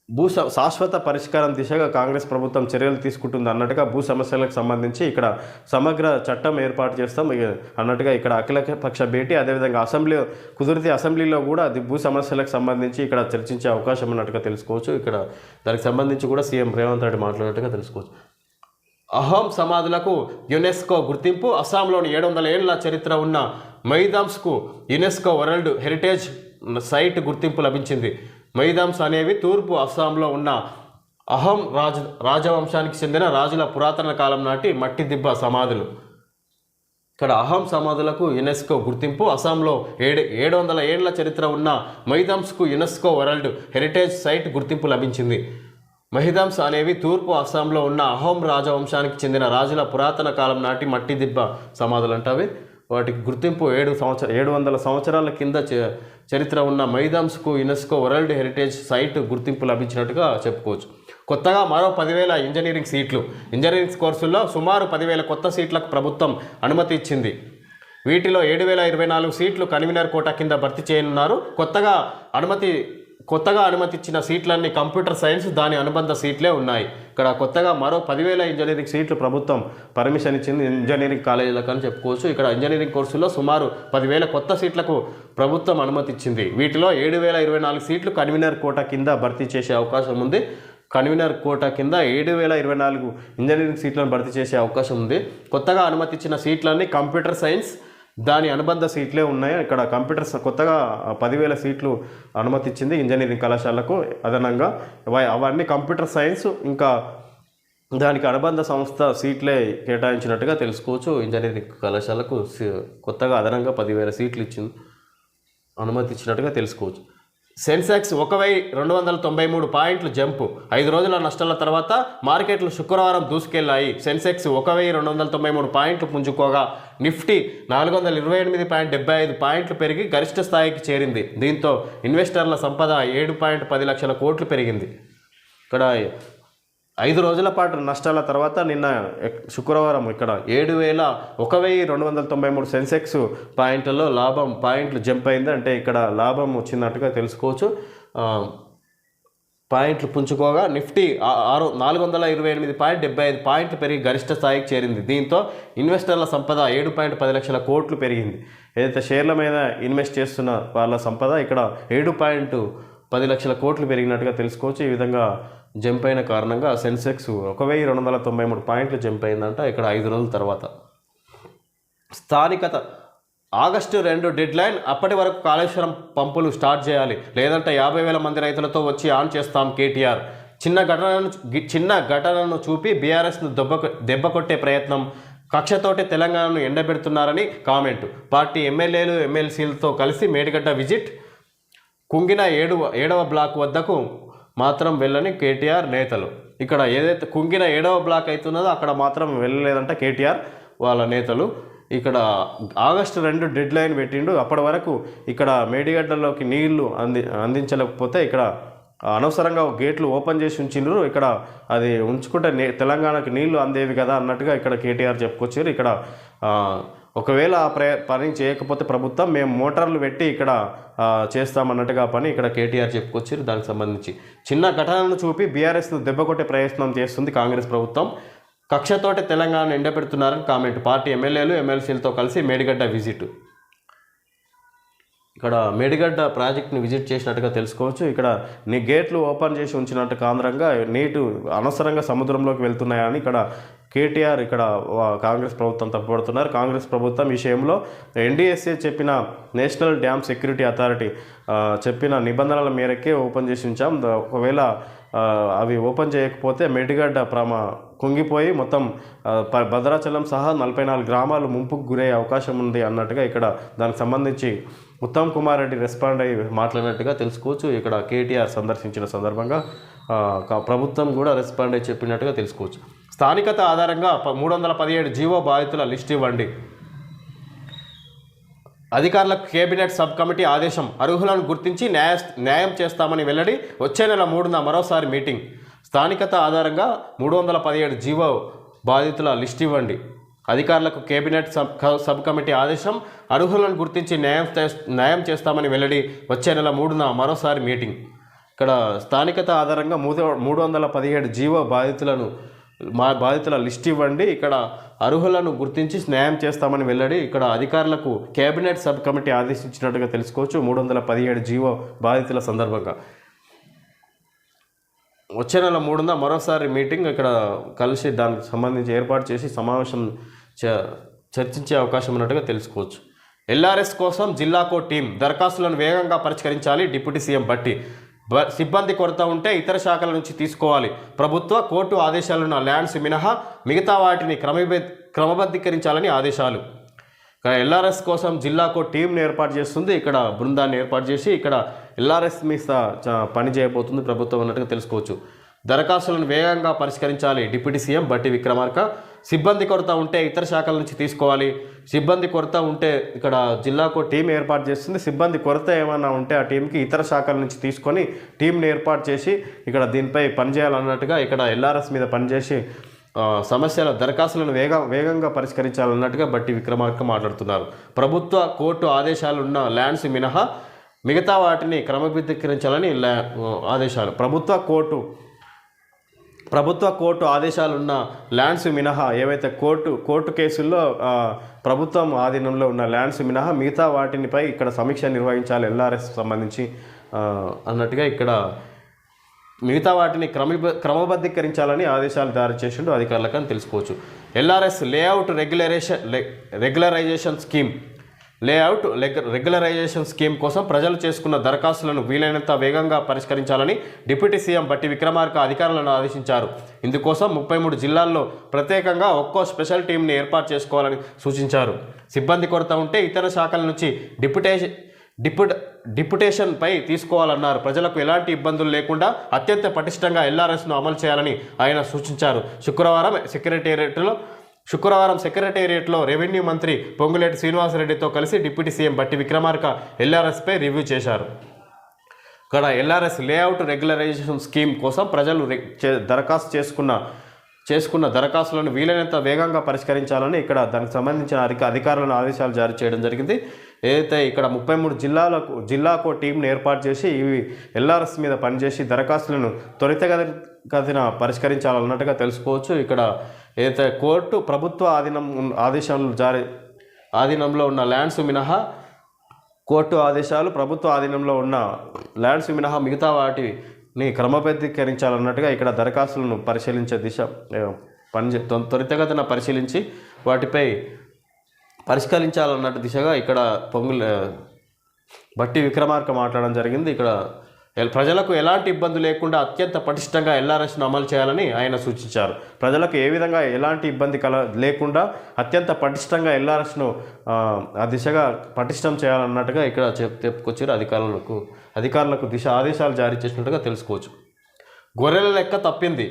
A: భూ శాశ్వత పరిష్కారం దిశగా కాంగ్రెస్ ప్రభుత్వం చర్యలు తీసుకుంటుంది అన్నట్టుగా భూ సమస్యలకు సంబంధించి ఇక్కడ సమగ్ర చట్టం ఏర్పాటు చేస్తాం. అన్నట్టుగా ఇక్కడ అఖిలపక్ష భేటీ అదేవిధంగా అసెంబ్లీ కుదిరితే అసెంబ్లీలో కూడా అది భూ సమస్యలకు సంబంధించి ఇక్కడ చర్చించే అవకాశం ఉన్నట్టుగా తెలుసుకోవచ్చు. ఇక్కడ దానికి సంబంధించి కూడా సీఎం రేవంత్ రెడ్డి మాట్లాడినట్టుగా తెలుసుకోవచ్చు. అహోం సమాధులకు యునెస్కో గుర్తింపు. అస్సాంలోని ఏడు వందల ఏళ్ళ చరిత్ర ఉన్న మైదామ్స్కు యునెస్కో వరల్డ్ హెరిటేజ్ సైట్ గుర్తింపు లభించింది. మైదామ్స్ అనేవి తూర్పు అస్సాంలో ఉన్న అహోం రాజ రాజవంశానికి చెందిన రాజుల పురాతన కాలం నాటి మట్టి దిబ్బ సమాధులు. ఇక్కడ అహోం సమాధులకు యునెస్కో గుర్తింపు. అస్సాంలో ఏడు ఏడు వందల ఏళ్ళ చరిత్ర ఉన్న మైదామ్స్కు యునెస్కో వరల్డ్ హెరిటేజ్ సైట్ గుర్తింపు లభించింది. మహిదాంస్ అనేవి తూర్పు అస్సాంలో ఉన్న అహోం రాజవంశానికి చెందిన రాజుల పురాతన కాలం నాటి మట్టి దిబ్బ సమాధులు అంటవి. వాటికి గుర్తింపు ఏడు సంవత్సర ఏడు వందల సంవత్సరాల కింద చ- చరిత్ర ఉన్న మైదామ్స్కు యునెస్కో వరల్డ్ హెరిటేజ్ సైట్ గుర్తింపు లభించినట్టుగా చెప్పుకోవచ్చు. కొత్తగా మరో పదివేల ఇంజనీరింగ్ సీట్లు. ఇంజనీరింగ్ కోర్సుల్లో సుమారు పదివేల కొత్త సీట్లకు ప్రభుత్వం అనుమతి ఇచ్చింది. వీటిలో ఏడు వేల ఇరవై నాలుగు సీట్లు కన్వీనర్ కోటా కింద భర్తీ చేయనున్నారు. కొత్తగా అనుమతి కొత్తగా అనుమతిచ్చిన సీట్లన్నీ కంప్యూటర్ సైన్స్ దాని అనుబంధ సీట్లే ఉన్నాయి. ఇక్కడ కొత్తగా మరో పదివేల ఇంజనీరింగ్ సీట్లు ప్రభుత్వం పర్మిషన్ ఇచ్చింది ఇంజనీరింగ్ కాలేజీలకు అని చెప్పుకోవచ్చు. ఇక్కడ ఇంజనీరింగ్ కోర్సులో సుమారు పదివేల కొత్త సీట్లకు ప్రభుత్వం అనుమతి ఇచ్చింది వీటిలో ఏడు వేల ఇరవై నాలుగు సీట్లు కన్వీనర్ కోట కింద భర్తీ చేసే అవకాశం ఉంది. కన్వీనర్ కోటా కింద ఏడు వేల ఇరవై నాలుగు ఇంజనీరింగ్ సీట్లను భర్తీ చేసే అవకాశం ఉంది. కొత్తగా అనుమతించిన సీట్లన్నీ కంప్యూటర్ సైన్స్ దాని అనుబంధ సీట్లే ఉన్నాయి. ఇక్కడ కంప్యూటర్స్ కొత్తగా పదివేల సీట్లు అనుమతిచ్చింది ఇంజనీరింగ్ కళాశాలకు. అదనంగా అవన్నీ కంప్యూటర్ సైన్స్ ఇంకా దానికి అనుబంధ సంస్థ సీట్లే కేటాయించినట్టుగా తెలుసుకోవచ్చు. ఇంజనీరింగ్ కళాశాలకు కొత్తగా అదనంగా పదివేల సీట్లు ఇచ్చింది అనుమతి ఇచ్చినట్టుగా తెలుసుకోవచ్చు. సెన్సెక్స్ ఒక వెయ్యి రెండు వందల తొంభై మూడు పాయింట్లు జంపు. ఐదు రోజుల నష్టాల తర్వాత మార్కెట్లు శుక్రవారం దూసుకెళ్ళాయి సెన్సెక్స్ ఒక వెయ్యి రెండు వందల తొంభై మూడు పాయింట్లు పుంజుకోగా. నిఫ్టీ నాలుగు వందల ఇరవై ఎనిమిది పాయింట్ డెబ్బై ఐదు పాయింట్లు పెరిగి గరిష్ట స్థాయికి చేరింది. దీంతో ఇన్వెస్టర్ల సంపద ఏడు పాయింట్ పది లక్షల కోట్లు పెరిగింది. ఇక్కడ ఐదు రోజుల పాటు నష్టాల తర్వాత నిన్న శుక్రవారం ఇక్కడ ఏడు వేల ఒక వెయ్యి రెండు వందల తొంభై మూడు సెన్సెక్స్ పాయింట్లలో లాభం పాయింట్లు జంప్ అయింది. అంటే ఇక్కడ లాభం వచ్చినట్టుగా తెలుసుకోవచ్చు. పాయింట్లు పుంజుకోగా నిఫ్టీ ఆరు నాలుగు వందల ఇరవై ఎనిమిది పాయింట్ డెబ్బై ఐదు పాయింట్లు పెరిగి గరిష్ట స్థాయికి చేరింది. దీంతో ఇన్వెస్టర్ల సంపద ఏడు పాయింట్ పది లక్షల కోట్లు పెరిగింది. ఏదైతే షేర్ల మీద ఇన్వెస్ట్ చేస్తున్న వాళ్ళ సంపద ఇక్కడ ఏడు పాయింట్ పది లక్షల కోట్లు పెరిగినట్టుగా తెలుసుకోవచ్చు. ఈ విధంగా జంప్ అయిన కారణంగా సెన్సెక్స్ ఒక వెయ్యి రెండు వందల తొంభై మూడు పాయింట్లు జంప్ అయిందంట ఇక్కడ ఐదు రోజుల తర్వాత. స్థానికత. ఆగస్టు రెండు డెడ్ లైన్ అప్పటి వరకు కాళేశ్వరం పంపులు స్టార్ట్ చేయాలి. లేదంటే యాభై వేల మంది రైతులతో వచ్చి ఆన్ చేస్తాం కేటీఆర్. చిన్న ఘటనను చిన్న ఘటనను చూపి బీఆర్ఎస్ను దెబ్బ దెబ్బ కొట్టే ప్రయత్నం. కక్షతోటి తెలంగాణను ఎండబెడుతున్నారని కామెంట్. పార్టీ ఎమ్మెల్యేలు ఎమ్మెల్సీలతో కలిసి మేడిగడ్డ విజిట్. కుంగిన ఏడు ఏడవ బ్లాక్ వద్దకు మాత్రం వెళ్ళని కేటీఆర్ నేతలు. ఇక్కడ ఏదైతే కుంగిన ఏడవ బ్లాక్ అవుతున్నదో అక్కడ మాత్రం వెళ్ళలేదంట కేటీఆర్ వాళ్ళ నేతలు. ఇక్కడ ఆగస్టు రెండు డెడ్ లైన్ పెట్టిండు. అప్పటి వరకు ఇక్కడ మేడిగడ్డలోకి నీళ్ళు అంది అందించలేకపోతే ఇక్కడ అనవసరంగా గేట్లు ఓపెన్ చేసి ఉంచిండ్రు. ఇక్కడ అది ఉంచుకుంటే తెలంగాణకు తెలంగాణకి నీళ్ళు అందేవి కదా అన్నట్టుగా ఇక్కడ కేటీఆర్ చెప్పుకొచ్చారు. ఇక్కడ ఒకవేళ ఆ ప్ర పని చేయకపోతే ప్రభుత్వం మేము మోటార్లు పెట్టి ఇక్కడ చేస్తామన్నట్టుగా పని ఇక్కడ కేటీఆర్ చెప్పుకొచ్చారు. దానికి సంబంధించి చిన్న ఘటనను చూపి బీఆర్ఎస్ను దెబ్బకొట్టే ప్రయత్నం చేస్తుంది కాంగ్రెస్ ప్రభుత్వం. కక్షతోటి తెలంగాణ ఎండబెడుతున్నారని కామెంట్. పార్టీ ఎమ్మెల్యేలు ఎమ్మెల్సీలతో కలిసి మేడిగడ్డ విజిట్. ఇక్కడ మేడిగడ్డ ప్రాజెక్ట్ని విజిట్ చేసినట్టుగా తెలుసుకోవచ్చు. ఇక్కడ నీ గేట్లు ఓపెన్ చేసి ఉంచినట్టు కాంద్రంగా నీటు అనవసరంగా సముద్రంలోకి వెళ్తున్నాయని ఇక్కడ కేటీఆర్ ఇక్కడ వా- కాంగ్రెస్ ప్రభుత్వం తప్పుపడుతున్నారు. కాంగ్రెస్ ప్రభుత్వం విషయంలో ఎన్డీఎస్ఏ చెప్పిన నేషనల్ డ్యామ్ సెక్యూరిటీ అథారిటీ చెప్పిన నిబంధనల మేరకే ఓపెన్ చేసి ఉంచాం. ఒకవేళ అవి ఓపెన్ చేయకపోతే మేడిగడ్డ ప్రమ కుంగిపోయి మొత్తం ప- భద్రాచలం సహా నలభై నాలుగు గ్రామాలు ముంపుకు గురయ్యే అవకాశం ఉంది అన్నట్టుగా ఇక్కడ దానికి సంబంధించి ఉత్తమ్ కుమార్ రెడ్డి రెస్పాండ్ అయ్యి మాట్లాడినట్టుగా తెలుసుకోవచ్చు. ఇక్కడ కేటీఆర్ సందర్శించిన సందర్భంగా ప్రభుత్వం కూడా రెస్పాండ్ అయ్యి చెప్పినట్టుగా తెలుసుకోవచ్చు. స్థానికత ఆధారంగా ప- మూడు వందల పదిహేడు జీవో బాధితుల లిస్ట్ ఇవ్వండి. అధికారులకు కేబినెట్ సబ్ కమిటీ ఆదేశం అర్హులను గుర్తించి న్యాయ న్యాయం చేస్తామని వెల్లడి వచ్చే నెల మూడున మరోసారి మీటింగ్. స్థానికత ఆధారంగా మూడు వందల పదిహేడు జీవో బాధితుల లిస్ట్ ఇవ్వండి. అధికారులకు కేబినెట్ సబ్ క- సబ్ కమిటీ ఆదేశం అర్హులను గుర్తించి న్యాయం న్యాయం చేస్తామని వెల్లడి వచ్చే నెల మూడున మరోసారి మీటింగ్. ఇక్కడ స్థానికత ఆధారంగా మూడు మూడు వందల పదిహేడు జీవో బాధితులను మా బాధితుల లిస్ట్ ఇవ్వండి. ఇక్కడ అర్హులను గుర్తించి న్యాయం చేస్తామని వెల్లడి ఇక్కడ అధికారులకు కేబినెట్ సబ్ కమిటీ ఆదేశించినట్టుగా తెలుసుకోవచ్చు మూడు వందల పదిహేడు జీవో బాధితుల సందర్భంగా. వచ్చే నెల మూడున మరోసారి మీటింగ్ ఇక్కడ కలిసి దానికి సంబంధించి ఏర్పాటు చేసి సమావేశం చర్చించే అవకాశం ఉన్నట్టుగా తెలుసుకోవచ్చు. ఎల్ఆర్ఎస్ కోసం జిల్లాకో టీం దరఖాస్తులను వేగంగా పరిష్కరించాలి డిప్యూటీ సీఎం బట్టి. బ- సిబ్బంది కొరత ఉంటే ఇతర శాఖల నుంచి తీసుకోవాలి. ప్రభుత్వ కోర్టు ఆదేశాలున్న ల్యాండ్స్ మినహా మిగతా వాటిని క్రమబద్ధ క్రమబద్ధీకరించాలని ఆదేశాలు. ఎల్ఆర్ఎస్ కోసం జిల్లాకో టీంని ఏర్పాటు చేస్తుంది. ఇక్కడ బృందాన్ని ఏర్పాటు చేసి ఇక్కడ ఎల్ఆర్ఎస్ మీద పని చేయబోతుంది. ప్రభుత్వం అన్నట్టుగా తెలుసుకోవచ్చు. దరఖాస్తులను వేగంగా పరిష్కరించాలి డిప్యూటీ సీఎం బట్టి విక్రమార్క. సిబ్బంది కొరత ఉంటే ఇతర శాఖల నుంచి తీసుకోవాలి. సిబ్బంది కొరత ఉంటే ఇక్కడ జిల్లాకు టీం ఏర్పాటు చేస్తుంది. సిబ్బంది కొరత ఏమైనా ఉంటే ఆ టీంకి ఇతర శాఖల నుంచి తీసుకొని టీంని ఏర్పాటు చేసి ఇక్కడ దీనిపై పనిచేయాలన్నట్టుగా ఇక్కడ ఎల్ఆర్ఎస్ మీద పనిచేసి సమస్యల దరఖాస్తులను వేగ వేగంగా పరిష్కరించాలన్నట్టుగా బట్టి విక్రమార్క మాట్లాడుతున్నారు. ప్రభుత్వ కోర్టు ఆదేశాలు ఉన్న ల్యాండ్స్ మినహా మిగతా వాటిని క్రమబద్ధీకరించాలని ఆదేశాలు. ప్రభుత్వ కోర్టు ప్రభుత్వ కోర్టు ఆదేశాలున్న ల్యాండ్స్ మినహా ఏవైతే కోర్టు కోర్టు కేసుల్లో ప్రభుత్వం ఆధీనంలో ఉన్న ల్యాండ్స్ మినహా మిగతా వాటినిపై ఇక్కడ సమీక్ష నిర్వహించాలి ఎల్ఆర్ఎస్ సంబంధించి అన్నట్టుగా ఇక్కడ మిగతా వాటిని క్రమ క్రమబద్ధీకరించాలని ఆదేశాలు జారీ చేసిండు అధికారులకు అని తెలుసుకోవచ్చు. LRS layout regulation regularization scheme layout regularization scheme కోసం ప్రజలు చేసుకున్న దరఖాస్తులను వీలైనంత వేగంగా పరిష్కరించాలని డిప్యూటీ సీఎం బట్టి విక్రమార్క అధికారులను ఆదేశించారు. ఇందుకోసం ముప్పై మూడు జిల్లాల్లో ప్రత్యేకంగా ఒక్కో స్పెషల్ టీంని ఏర్పాటు చేసుకోవాలని సూచించారు. సిబ్బంది కొరత ఉంటే ఇతర శాఖల నుంచి డిప్యుటేషన్ డిప్యూట్ డిప్యుటేషన్పై తీసుకోవాలన్నారు. ప్రజలకు ఎలాంటి ఇబ్బందులు లేకుండా అత్యంత పటిష్టంగా ఎల్ఆర్ఎస్ను అమలు చేయాలని ఆయన సూచించారు. శుక్రవారం సెక్రటేరియట్లో శుక్రవారం సెక్రటేరియట్లో రెవెన్యూ మంత్రి పొంగులేటి శ్రీనివాసరెడ్డితో కలిసి డిప్యూటీ సీఎం బట్టి విక్రమార్క ఎల్ఆర్ఎస్పై రివ్యూ చేశారు. ఇక్కడ ఎల్ఆర్ఎస్ లేఅవుట్ రెగ్యులరైజేషన్ స్కీమ్ కోసం ప్రజలు చే- దరఖాస్తు చేసుకున్న చేసుకున్న దరఖాస్తులను వీలైనంత వేగంగా పరిష్కరించాలని ఇక్కడ దానికి సంబంధించిన అధిక అధికారులను ఆదేశాలు జారీ చేయడం జరిగింది. ఏదైతే ఇక్కడ ముప్పై మూడు జిల్లాలకు జిల్లాకు టీంను ఏర్పాటు చేసి ఇవి ఎల్ఆర్ఎస్ మీద పనిచేసి దరఖాస్తులను త్వరితగతిన పరిష్కరించాలన్నట్టుగా తెలుసుకోవచ్చు. ఇక్కడ ఏదైతే కోర్టు ప్రభుత్వ ఆధీనం ఆదేశాలు జారీ ఆధీనంలో ఉన్న ల్యాండ్స్ మినహా కోర్టు ఆదేశాలు ప్రభుత్వ ఆధీనంలో ఉన్న ల్యాండ్స్ మినహా మిగతా వాటిని క్రమబద్ధీకరించాలన్నట్టుగా ఇక్కడ దరఖాస్తులను పరిశీలించే దిశ ఏ, పని త్వరితగతిన పరిశీలించి వాటిపై పరిష్కరించాలన్నట్టు దిశగా ఇక్కడ పొంగుల బట్టి విక్రమార్క మాట్లాడడం జరిగింది. ఇక్కడ ప్రజలకు ఎలాంటి ఇబ్బంది లేకుండా అత్యంత పటిష్టంగా ఎల్ఆర్ఎస్ను అమలు చేయాలని ఆయన సూచించారు. ప్రజలకు ఏ విధంగా ఎలాంటి ఇబ్బంది కల లేకుండా అత్యంత పటిష్టంగా ఎల్ఆర్ఎస్ను ఆ దిశగా పటిష్టం చేయాలన్నట్టుగా ఇక్కడ చెప్ చెప్పుకొచ్చారు అధికారులకు అధికారులకు దిశ ఆదేశాలు జారీ చేసినట్టుగా తెలుసుకోవచ్చు. గొర్రెల లెక్క తప్పింది.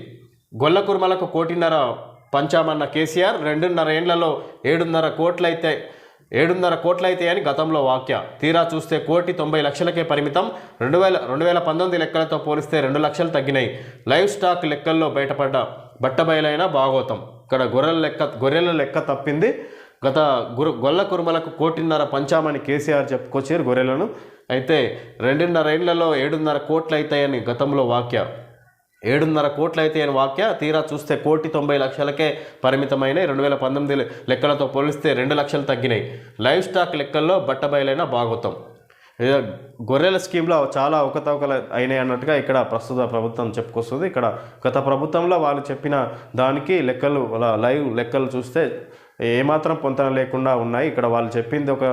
A: గొల్ల కుర్మలకు కోటిన్నర పంచామన్న కేసీఆర్ రెండున్నర ఏండ్లలో ఏడున్నర కోట్లయితే ఏడున్నర కోట్లయితే అని గతంలో వాక్య. తీరా చూస్తే కోటి తొంభై లక్షలకే పరిమితం. రెండు వేల రెండు వేల పంతొమ్మిది లెక్కలతో పోలిస్తే రెండు లక్షలు తగ్గినాయి. లైవ్ స్టాక్ లెక్కల్లో బయటపడ్డ బట్టబయలైన భాగోతం. ఇక్కడ గొర్రెల లెక్క గొర్రెల లెక్క తప్పింది. గత గురు గొల్ల కురుమలకు కోటిన్నర పంచామని కేసీఆర్ చెప్పుకొచ్చారు గొర్రెలను. అయితే రెండున్నర ఏళ్ళలో ఏడున్నర కోట్లు అవుతాయని గతంలో వాక్య. ఏడున్నర కోట్లు అయితే అని వాక్య తీరా చూస్తే కోటి తొంభై లక్షలకే పరిమితమైన రెండు వేల పంతొమ్మిది లెక్కలతో పోలిస్తే రెండు లక్షలు తగ్గినాయి. లైవ్ స్టాక్ లెక్కల్లో బట్టబయలైన భాగవతం గొర్రెల స్కీమ్లో చాలా అవకతవకలు అయినాయి అన్నట్టుగా ఇక్కడ ప్రస్తుత ప్రభుత్వం చెప్పుకొస్తుంది. ఇక్కడ గత ప్రభుత్వంలో వాళ్ళు చెప్పిన దానికి లెక్కలు అలా లైవ్ లెక్కలు చూస్తే ఏమాత్రం పొంతన లేకుండా ఉన్నాయి. ఇక్కడ వాళ్ళు చెప్పింది ఒక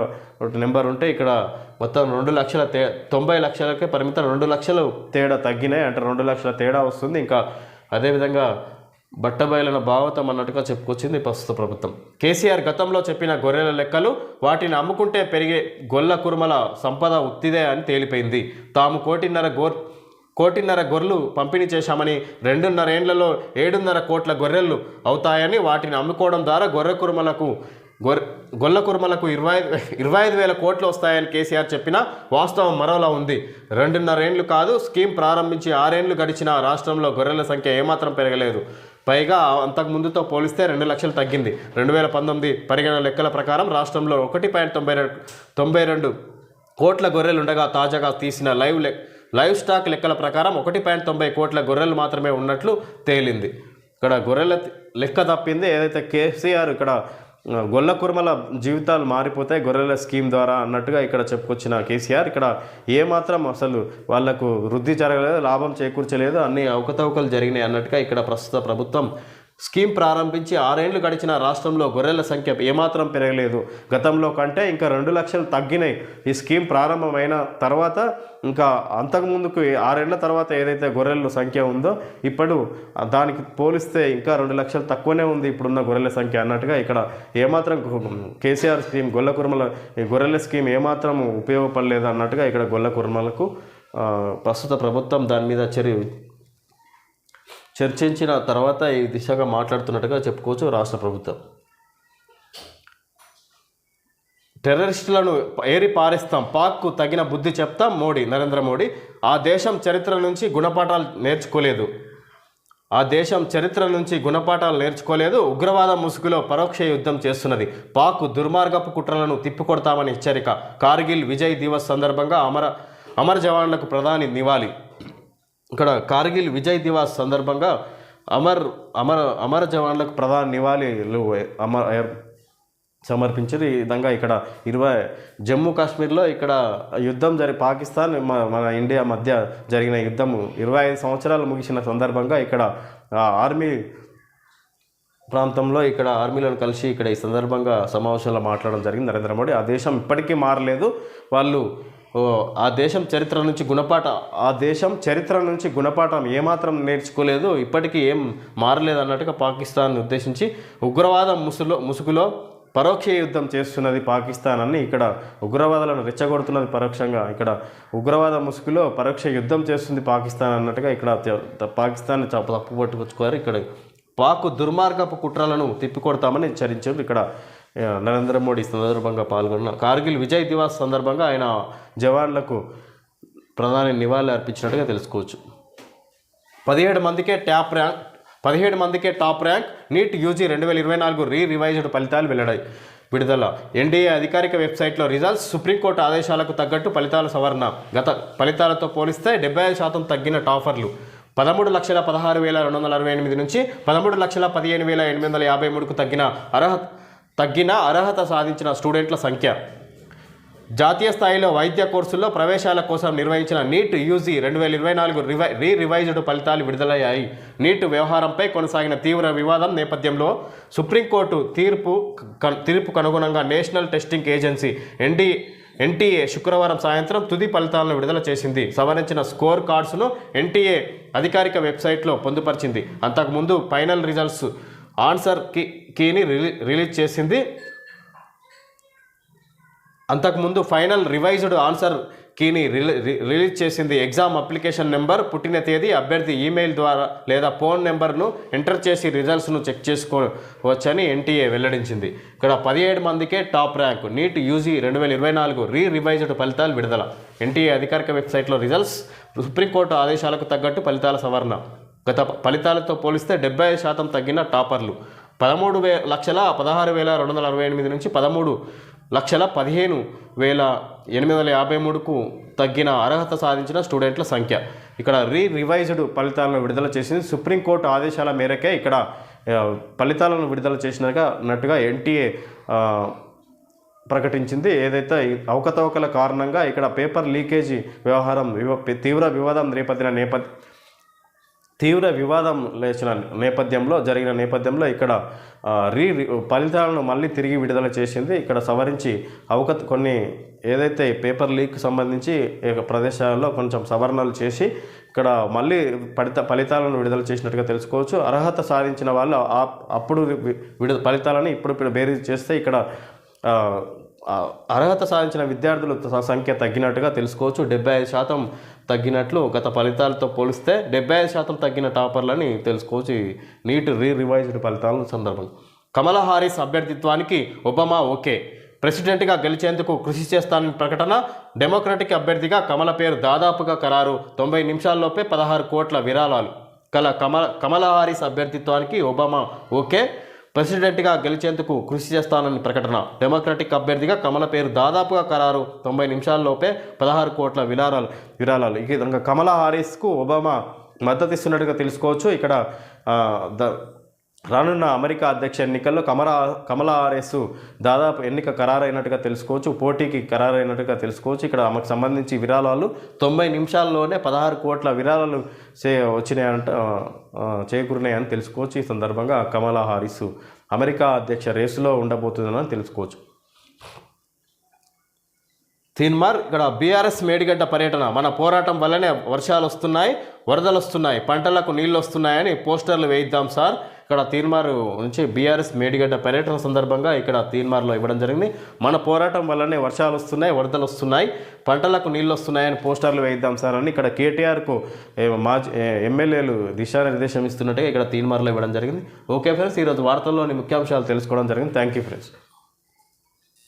A: నెంబర్ ఉంటే ఇక్కడ మొత్తం రెండు లక్షల తే తొంభై లక్షలకే పరిమితం రెండు లక్షలు తేడా తగ్గినాయి. అంటే రెండు లక్షల తేడా వస్తుంది. ఇంకా అదేవిధంగా బట్టబయలన భావతం అన్నట్టుగా చెప్పుకొచ్చింది ప్రస్తుత ప్రభుత్వం. కేసీఆర్ గతంలో చెప్పిన గొర్రెల లెక్కలు వాటిని అమ్ముకుంటే పెరిగే గొల్ల కురుమల సంపద ఉత్తిదే అని తేలిపోయింది. తాము కోటిన్నర గోర్ కోటిన్నర గొర్రెలు పంపిణీ చేశామని రెండున్నర ఏండ్లలో ఏడున్నర కోట్ల గొర్రెలు అవుతాయని వాటిని అమ్ముకోవడం ద్వారా గొర్రె కురుమలకు గొర్రె గొల్ల కురుమలకు ఇరవై ఇరవై ఐదు వేల కోట్లు వస్తాయని కేసీఆర్ చెప్పినా వాస్తవం మరోలా ఉంది. రెండున్నరేండ్లు కాదు స్కీమ్ ప్రారంభించి ఆరేండ్లు గడిచిన రాష్ట్రంలో గొర్రెల సంఖ్య ఏమాత్రం పెరగలేదు. పైగా అంతకు ముందుతో పోలిస్తే రెండు లక్షలు తగ్గింది. రెండు వేల పంతొమ్మిది పరిగణ లెక్కల ప్రకారం రాష్ట్రంలో ఒకటి పాయింట్ తొంభై రెండు తొంభై రెండు కోట్ల గొర్రెలు ఉండగా తాజాగా తీసిన లైవ్ లెక్ లైవ్ స్టాక్ లెక్కల ప్రకారం ఒకటి పాయింట్ తొంభై కోట్ల గొర్రెలు మాత్రమే ఉన్నట్లు తేలింది. ఇక్కడ గొర్రెల లెక్క తప్పింది. ఏదైతే కేసీఆర్ ఇక్కడ గొల్ల కుర్మల జీవితాలు మారిపోతాయి గొర్రెల స్కీమ్ ద్వారా అన్నట్టుగా ఇక్కడ చెప్పుకొచ్చిన కేసీఆర్ ఇక్కడ ఏమాత్రం అసలు వాళ్ళకు వృద్ధి జరగలేదు లాభం చేకూర్చలేదు అన్ని అవకతవకలు జరిగినాయి అన్నట్టుగా ఇక్కడ ప్రస్తుత ప్రభుత్వం స్కీమ్ ప్రారంభించి ఆరేళ్ళు గడిచిన రాష్ట్రంలో గొర్రెల సంఖ్య ఏమాత్రం పెరగలేదు. గతంలో కంటే ఇంకా రెండు లక్షలు తగ్గినాయి. ఈ స్కీమ్ ప్రారంభమైన తర్వాత ఇంకా అంతకుముందుకు ఆరేళ్ళ తర్వాత ఏదైతే గొర్రెల సంఖ్య ఉందో ఇప్పుడు దానికి పోలిస్తే ఇంకా రెండు లక్షలు తక్కువనే ఉంది ఇప్పుడున్న గొర్రెల సంఖ్య. అన్నట్టుగా ఇక్కడ ఏమాత్రం కేసీఆర్ స్కీమ్ గొల్ల కుర్మల గొర్రెల స్కీమ్ ఏమాత్రం ఉపయోగపడలేదు అన్నట్టుగా ఇక్కడ గొల్ల కుర్మలకు ప్రస్తుత ప్రభుత్వం దాని మీద చర్య చర్చించిన తర్వాత ఈ దిశగా మాట్లాడుతున్నట్టుగా చెప్పుకోవచ్చు రాష్ట్ర ప్రభుత్వం. టెర్రరిస్టులను ఏరి పారేస్తాం పాక్కు తగిన బుద్ధి చెప్తాం మోడీ నరేంద్ర మోడీ. ఆ దేశం చరిత్ర నుంచి గుణపాఠాలు నేర్చుకోలేదు. ఆ దేశం చరిత్ర నుంచి గుణపాఠాలు నేర్చుకోలేదు. ఉగ్రవాద ముసుగులో పరోక్ష యుద్ధం చేస్తున్నది. పాక్ దుర్మార్గపు కుట్రలను తిప్పికొడతామని హెచ్చరిక. కార్గిల్ విజయ్ దివస్ సందర్భంగా అమర అమర జవాన్లకు ప్రధాని నివాళి. ఇక్కడ కార్గిల్ విజయ్ దివాస్ సందర్భంగా అమర్ అమర అమర జవాన్లకు ప్రధాన నివాళులు అమర్ సమర్పించారు ఈ విధంగా ఇక్కడ ఇరవై జమ్మూ కాశ్మీర్లో ఇక్కడ యుద్ధం జరి పాకిస్తాన్ మన ఇండియా మధ్య జరిగిన యుద్ధం ఇరవై ఐదు సంవత్సరాలు ముగిసిన సందర్భంగా ఇక్కడ ఆర్మీ ప్రాంతంలో ఇక్కడ ఆర్మీలను కలిసి ఇక్కడ ఈ సందర్భంగా సమావేశంలో మాట్లాడడం జరిగింది నరేంద్ర మోడీ. ఆ దేశం ఇప్పటికీ మారలేదు. వాళ్ళు ఆ దేశం చరిత్ర నుంచి గుణపాఠ ఆ దేశం చరిత్ర నుంచి గుణపాఠం ఏమాత్రం నేర్చుకోలేదు ఇప్పటికీ ఏం మారలేదు అన్నట్టుగా పాకిస్తాన్ ఉద్దేశించి ఉగ్రవాద ముసులో ముసుగులో పరోక్ష యుద్ధం చేస్తున్నది పాకిస్తాన్ అని ఇక్కడ ఉగ్రవాదులను రెచ్చగొడుతున్నది పరోక్షంగా ఇక్కడ ఉగ్రవాద ముసుగులో పరోక్ష యుద్ధం చేస్తుంది పాకిస్తాన్ అన్నట్టుగా ఇక్కడ పాకిస్తాన్ తప్పు పట్టుకొచ్చుకోరు. ఇక్కడ పాక్ దుర్మార్గపు కుట్రలను తిప్పికొడతామని హెచ్చరించారు. ఇక్కడ నరేంద్ర మోడీ సందర్భంగా పాల్గొన్న కార్గిల్ విజయ్ దివాస్ సందర్భంగా ఆయన జవాన్లకు ప్రధాని నివాళులు అర్పించినట్టుగా తెలుసుకోవచ్చు. పదిహేడు మందికే ట్యాప్ ర్యాంక్ పదిహేడు మందికే టాప్ ర్యాంక్ నీట్ యూజీ రెండు వేల ఇరవై నాలుగు రీ రివైజ్డ్ ఫలితాలు వెల్లడాయి. విడుదల ఎన్డీఏ అధికారిక వెబ్సైట్లో రిజల్ట్స్ సుప్రీంకోర్టు ఆదేశాలకు తగ్గట్టు ఫలితాల సవరణ. గత ఫలితాలతో పోలిస్తే డెబ్బై ఐదు శాతం తగ్గిన టాపర్లు. పదమూడు లక్షల పదహారు వేల రెండు వందల అరవై ఎనిమిది నుంచి పదమూడు లక్షల పదిహేను వేల ఎనిమిది వందల యాభై మూడుకు తగ్గిన అర్హత తగ్గిన అర్హత సాధించిన స్టూడెంట్ల సంఖ్య. జాతీయ స్థాయిలో వైద్య కోర్సుల్లో ప్రవేశాల కోసం నిర్వహించిన నీట్ యూజీ రెండు వేల ఇరవై నాలుగు రివై రీ రివైజ్డ్ ఫలితాలు విడుదలయ్యాయి. నీట్ వ్యవహారంపై కొనసాగిన తీవ్ర వివాదం నేపథ్యంలో సుప్రీంకోర్టు తీర్పు తీర్పుకు అనుగుణంగా national testing agency ND NTA శుక్రవారం సాయంత్రం తుది ఫలితాలను విడుదల చేసింది. సవరించిన స్కోర్ కార్డ్స్ను ఎన్టీఏ అధికారిక వెబ్సైట్లో పొందుపరిచింది. అంతకుముందు ఫైనల్ రిజల్ట్స్ ఆన్సర్కి కీని రిలీ రిలీజ్ చేసింది. అంతకుముందు ఫైనల్ రివైజ్డ్ ఆన్సర్ కీని రి- రిలీజ్ చేసింది ఎగ్జామ్ అప్లికేషన్ నెంబర్ పుట్టిన తేదీ అభ్యర్థి ఈమెయిల్ ద్వారా లేదా ఫోన్ నెంబర్ను ఎంటర్ చేసి రిజల్ట్స్ను చెక్ చేసుకోవచ్చని ఎన్టీఏ వెల్లడించింది. ఇక్కడ పదిహేడు మందికే టాప్ ర్యాంక్. నీట్ యూజీ రెండు వేల ఇరవై నాలుగు రీ రివైజ్డ్ ఫలితాలు విడుదల. ఎన్టీఏ అధికారిక వెబ్సైట్లో రిజల్ట్స్ సుప్రీంకోర్టు ఆదేశాలకు తగ్గట్టు ఫలితాల సవరణ. గత ఫలితాలతో పోలిస్తే డెబ్బై శాతం తగ్గిన టాపర్లు. పదమూడు వే లక్షల పదహారు వేల రెండు వందల అరవై ఎనిమిది నుంచి పదమూడు లక్షల పదిహేను వేల ఎనిమిది వందల యాభై మూడుకు తగ్గిన అర్హత సాధించిన స్టూడెంట్ల సంఖ్య. ఇక్కడ రీ రివైజ్డ్ ఫలితాలను విడుదల చేసింది సుప్రీంకోర్టు ఆదేశాల మేరకే ఇక్కడ ఫలితాలను విడుదల చేసినగా నట్టుగా ఎన్టీఏ ప్రకటించింది. ఏదైతే అవకతవకల కారణంగా ఇక్కడ పేపర్ లీకేజీ వ్యవహారం వివ- తీవ్ర వివాదం రేపతిన నేపథ్య తీవ్ర వివాదం లేచిన నేపథ్యంలో జరిగిన నేపథ్యంలో ఇక్కడ రీ ఫలితాలను మళ్ళీ తిరిగి విడుదల చేసింది. ఇక్కడ సవరించి అవకత కొన్ని ఏదైతే పేపర్ లీక్ సంబంధించి ప్రదేశాల్లో కొంచెం సవరణలు చేసి ఇక్కడ మళ్ళీ ఫలిత ఫలితాలను విడుదల చేసినట్టుగా తెలుసుకోవచ్చు. అర్హత సాధించిన వాళ్ళు అప్పుడు విడు ఫలితాలను ఇప్పుడు బేరీ బేరీజ్ చేస్తే ఇక్కడ అర్హత సాధించిన విద్యార్థుల సంఖ్య తగ్గినట్టుగా తెలుసుకోవచ్చు. డెబ్బై ఐదు శాతం తగ్గినట్లు గత ఫలితాలతో పోలిస్తే డెబ్బై ఐదు శాతం తగ్గిన టాపర్లని తెలుసుకోవచ్చు. నీట్ రీ రివైజ్డ్ ఫలితాల సందర్భం. కమలా హారీస్ అభ్యర్థిత్వానికి ఒబామా ఓకే. ప్రెసిడెంట్గా గెలిచేందుకు కృషి చేస్తానని ప్రకటన డెమోక్రటిక్ అభ్యర్థిగా కమల పేరు దాదాపుగా ఖరారు. తొంభై నిమిషాల్లోపే పదహారు కోట్ల విరాళాలు. కల కమల కమలా హారీస్ అభ్యర్థిత్వానికి ఒబామా ఓకే. ప్రెసిడెంట్గా గెలిచేందుకు కృషి చేస్తానని ప్రకటన. డెమోక్రటిక్ అభ్యర్థిగా కమల పేరు దాదాపుగా ఖరారు. తొంభై నిమిషాల్లోపే పదహారు కోట్ల విరాళాలు విరాళాలు. ఈ విధంగా కమలా హారిస్కు ఒబామా మద్దతు ఇస్తున్నట్టుగా తెలుసుకోవచ్చు. ఇక్కడ ద రానున్న అమెరికా అధ్యక్ష ఎన్నికల్లో కమలా కమలా హారిస్ దాదాపు ఎన్నిక ఖరారైనట్టుగా తెలుసుకోవచ్చు పోటీకి ఖరారైనట్టుగా తెలుసుకోవచ్చు. ఇక్కడ ఆమెకు సంబంధించి విరాళాలు తొంభై నిమిషాల్లోనే పదహారు కోట్ల విరాళాలు చే వచ్చినాయంట చేకూరినాయని తెలుసుకోవచ్చు. ఈ సందర్భంగా కమలా హారిస్ అమెరికా అధ్యక్ష రేసులో ఉండబోతుందని తెలుసుకోవచ్చు. తీన్మార్ ఇక్కడ బీఆర్ఎస్ మేడిగడ్డ పర్యటన. మన పోరాటం వల్లనే వర్షాలు వస్తున్నాయి వరదలు వస్తున్నాయి పంటలకు నీళ్ళు వస్తున్నాయని పోస్టర్లు వేయిద్దాం సార్. ఇక్కడ తీన్మార్ నుంచి బీఆర్ఎస్ మేడిగడ్డ పర్యటన సందర్భంగా ఇక్కడ తీన్మార్లో ఇవ్వడం జరిగింది. మన పోరాటం వల్లనే వర్షాలు వస్తున్నాయి వరదలు వస్తున్నాయి పంటలకు నీళ్ళు వస్తున్నాయని పోస్టర్లు వేయిద్దాం సార్ అని ఇక్కడ కేటీఆర్కు మాజీ ఎమ్మెల్యేలు దిశానిర్దేశం ఇస్తున్నట్టుగా ఇక్కడ తీన్మార్లో ఇవ్వడం జరిగింది. ఓకే ఫ్రెండ్స్ ఈరోజు వార్తల్లోని ముఖ్యాంశాలు తెలుసుకోవడం జరిగింది. Thank you friends.